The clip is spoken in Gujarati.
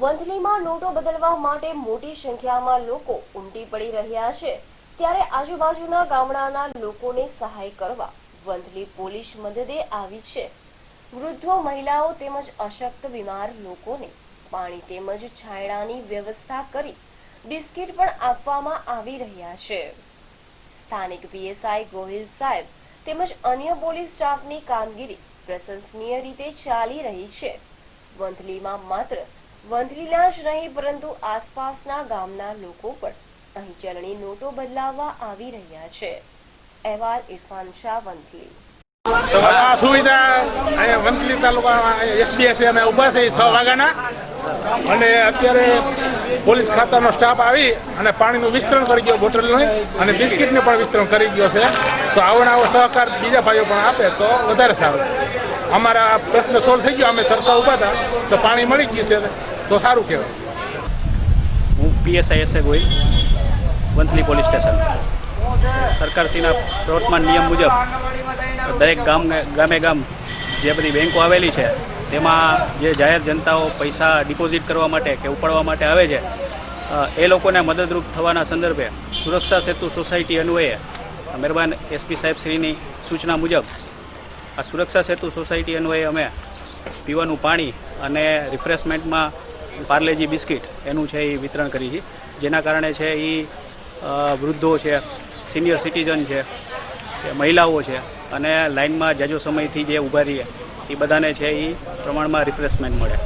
વંથલીમાં નોટો બદલવા માટે મોટી સંખ્યામાં લોકો ઉમટી પડી રહ્યા છે. ત્યારે આજુબાજુના ગામડાના લોકોને સહાય કરવા વંથલી પોલીસ મદદે આવી છે. વૃદ્ધો, મહિલાઓ તેમજ અશક્ત બીમાર લોકોને પાણી તેમજ છાંયડાની વ્યવસ્થા કરી બિસ્કિટ પણ આપવામાં આવી રહ્યા છે. સ્થાનિક પીએસઆઈ ગોહિલ સાહેબ તેમજ અન્ય પોલીસ સ્ટાફની કામગીરી પ્રશંસનીય રીતે ચાલી રહી છે. વંથલીમાં માત્ર વંથલીના જ નહીં, પરંતુ આસપાસના ગામના લોકો પણ અહીં ચલણી નોટો બદલાવવા આવી રહ્યા છે. અહેવાલ ઇરફાન શાહ, વંથલી. આ સુવિધા વંથલી તાલુકામાં એસબીએસ અમે ઊભા છે છ વાગ્યાના. અને અત્યારે પોલીસ ખાતાનો સ્ટાફ આવી અને પાણીનું વિસ્તરણ કરી ગયો બોટલનું અને બિસ્કિટનું પણ વિસ્તરણ કરી ગયો છે. તો આવો આવો સહકાર બીજા ભાઈઓ પણ આપે તો વધારે સારું. અમારા પ્રશ્ન સોલ્વ થઈ ગયો. અમે સરસા ઊભા હતા. તો પાણી મળી ગયું છે. તો સારું કહેવાય. હું PSI S A Gohil Vanthali police station. સરકારશ્રીના પ્રવર્તમાન નિયમ મુજબ દરેક ગામ ગામે ગામ જે બધી બેંકો આવેલી છે, તેમાં જે જાહેર જનતાઓ પૈસા ડિપોઝિટ કરવા માટે કે ઉપાડવા માટે આવે છે એ લોકોને મદદરૂપ થવાના સંદર્ભે સુરક્ષા સેતુ સોસાયટી અન્વયે મહેરબાન એસપી સાહેબશ્રીની સૂચના મુજબ આ સુરક્ષા સેતુ સોસાયટી અન્વયે અમે પીવાનું પાણી અને રિફ્રેશમેન્ટમાં પાર્લેજી બિસ્કિટ એનું છે એ વિતરણ કરી છે. જેના કારણે છે એ વૃદ્ધો છે, સિનિયર સિટીઝન છે મહિલાઓ છે અને લાઇનમાં જાજો સમયથી જે ઊભા રહીએ, એ બધાને છે એ પ્રમાણમાં રિફ્રેશમેન્ટ મળે.